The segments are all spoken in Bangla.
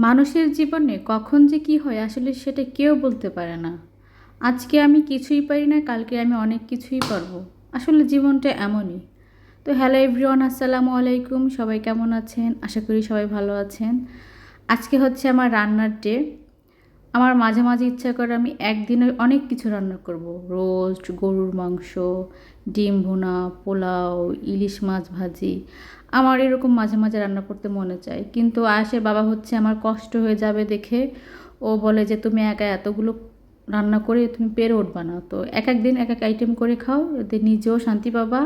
মানুষের জীবনে কখন যে কি হয়, আসলে সেটা কেউ বলতে পারে না। আজকে আমি কিছুই পারি না, কালকে আমি অনেক কিছুই পারব। আসলে জীবনটা এমনই। তো হ্যালো এভরিওয়ান, আসসালামু আলাইকুম। সবাই কেমন আছেন? আশা করি সবাই ভালো আছেন। আজকে হচ্ছে আমার রান্নার ডে। আমার মাঝে মাঝে ইচ্ছা করে আমি একদিনে অনেক কিছু রান্না করব। রোস্ট, গরুর মাংস, ডিম ভুনা, পোলাও, ইলিশ মাছ ভাজি। আমার এরকম মাঝে মাঝে রান্না করতে মনে চায়। কিন্তু আয়েসের বাবা হচ্ছে আমার কষ্ট হয়ে যাবে দেখে। ও বলে যে, তুমি একা এতগুলো রান্না করে তুমি পেরে উঠবা না। তো এক এক দিন এক এক আইটেম করে খাও। এতে নিজেও শান্তি পাবা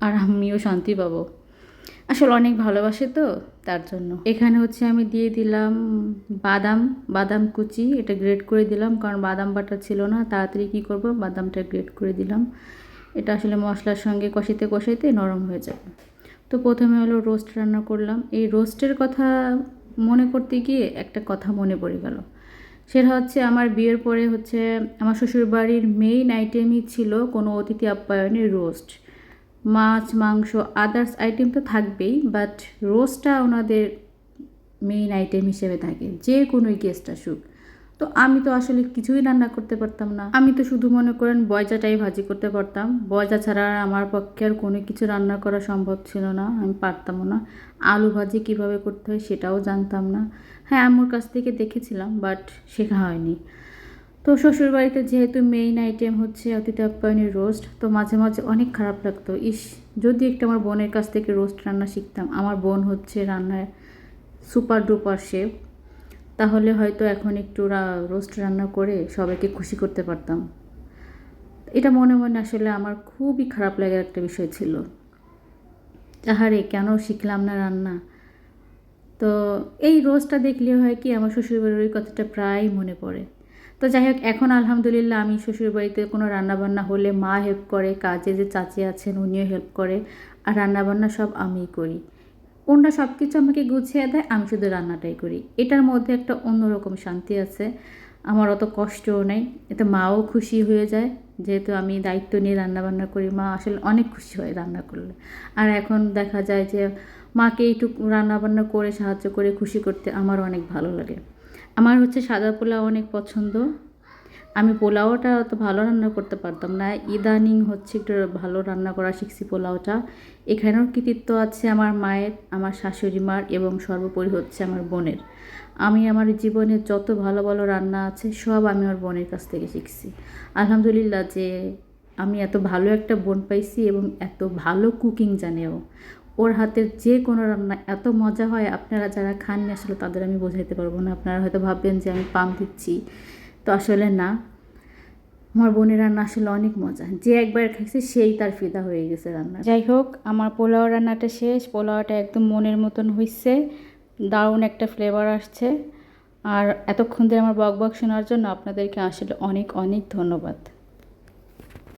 আর আমিও শান্তি পাবো। আসলে অনেক ভালোবাসে তো, তার জন্য। এখানে হচ্ছে আমি দিয়ে দিলাম বাদাম বাদাম কুচি, এটা গ্রেড করে দিলাম, কারণ বাদাম বাটা ছিল না, তাড়াতাড়ি কী করব? বাদামটা গ্রেড করে দিলাম। এটা আসলে মশলার সঙ্গে কষাইতে কষাইতে নরম হয়ে যাবে। তো প্রথমে হলো রোস্ট রান্না করলাম। এই রোস্টের কথা মনে করতে গিয়ে একটা কথা মনে পড়ে গেল। সেটা হচ্ছে আমার বিয়ের পরে হচ্ছে আমার শ্বশুরবাড়ির মেইন আইটেমই ছিল কোনো অতিথি আপ্যায়নের রোস্ট। মাছ, মাংস আদার্স আইটেম তো থাকবেই বাট রোস্টটা ওনাদের মেইন আইটেম হিসেবে থাকে, যে কোনো গেস্ট আসুক। তো আমি তো আসলে কিছুই রান্না করতে পারতাম না। আমি তো শুধু মনে করেন বয়জাটাই ভাজি করতে পারতাম। বয়জা ছাড়া আমার পক্ষে আর কোনো কিছু রান্না করা সম্ভব ছিল না, আমি পারতামও না। আলু ভাজি কীভাবে করতে হয় সেটাও জানতাম না। হ্যাঁ আম্মুর কাছ থেকে দেখেছিলাম বাট শেখা হয়নি। তো শ্বশুরবাড়িতে যেহেতু মেইন আইটেম হচ্ছে অতিথি আপ্যায়নের রোস্ট তো মাঝে মাঝে অনেক খারাপ লাগতো। ইস, যদি একটু আমার বোনের কাছ থেকে রোস্ট রান্না শিখতাম, আমার বোন হচ্ছে রান্নায় সুপার ডুপার শেফ তাহলে হয়তো এখন একটু রোস্ট রান্না করে সবাইকে খুশি করতে পারতাম। এটা মনে মনে আসলে আমার খুবই খারাপ লাগার একটা বিষয় ছিল। তাহারে কেন শিখলাম না রান্না? তো এই রোজটা দেখলে হয় কি, আমার শ্বশুরবাড়ির ওই কথাটা প্রায় মনে পড়ে। তো যাই হোক, এখন আলহামদুলিল্লাহ আমি শ্বশুরবাড়িতে কোনো রান্নাবান্না হলে মা হেল্প করে, কাজে যে চাচি আছেন উনিও হেল্প করে, আর রান্নাবান্না সব আমিই করি। ওনারা সব কিছু আমাকে গুছিয়ে দেয়, আমি শুধু রান্নাটাই করি। এটার মধ্যে একটা অন্যরকম শান্তি আছে। আমার অত কষ্টও নেই, এতে মাও খুশি হয়ে যায়। যেহেতু আমি দায়িত্ব নিয়ে রান্নাবান্না করি, মা আসলে অনেক খুশি হয় রান্না করলে। আর এখন দেখা যায় যে মাকে এইটুকু রান্নাবান্না করে সাহায্য করে খুশি করতে আমার অনেক ভালো লাগে। আমার হচ্ছে সাদা পোলাও অনেক পছন্দ। আমি পোলাওটা অত ভালো রান্না করতে পারতাম না। ইদানিং হচ্ছে একটু ভালো রান্না করা শিখছি পোলাওটা। এখানেও কৃতিত্ব আছে আমার মায়ের, আমার শাশুড়ি মার এবং সর্বোপরি হচ্ছে আমার বোনের। আমি আমার জীবনে যত ভালো ভালো রান্না আছে সব আমি আমার বোনের কাছ থেকে শিখছি। আলহামদুলিল্লাহ যে আমি এত ভালো একটা বোন পাইছি এবং এত ভালো কুকিং জানেও। ওর হাতের যে কোনো রান্না এত মজা হয়, আপনারা যারা খাননি আসলে তাদের আমি বোঝাইতে পারব না। আপনারা হয়তো ভাববেন যে আমি পাম দিচ্ছি। তো আসলে না। আমার বোনের রান্না আসলে অনেক মজা। যে একবার খাইছে সেই তার ফিদা হয়ে গেছে রান্না যাই হোক, আমার পোলাও রান্নাটা শেষ। পোলাওটা একদম মনের মতন হয়েছে দারুণ একটা ফ্লেভার আসছে। আর এতক্ষণ ধরে আমার বক বক শোনার জন্য আপনাদেরকে আসলে অনেক অনেক ধন্যবাদ।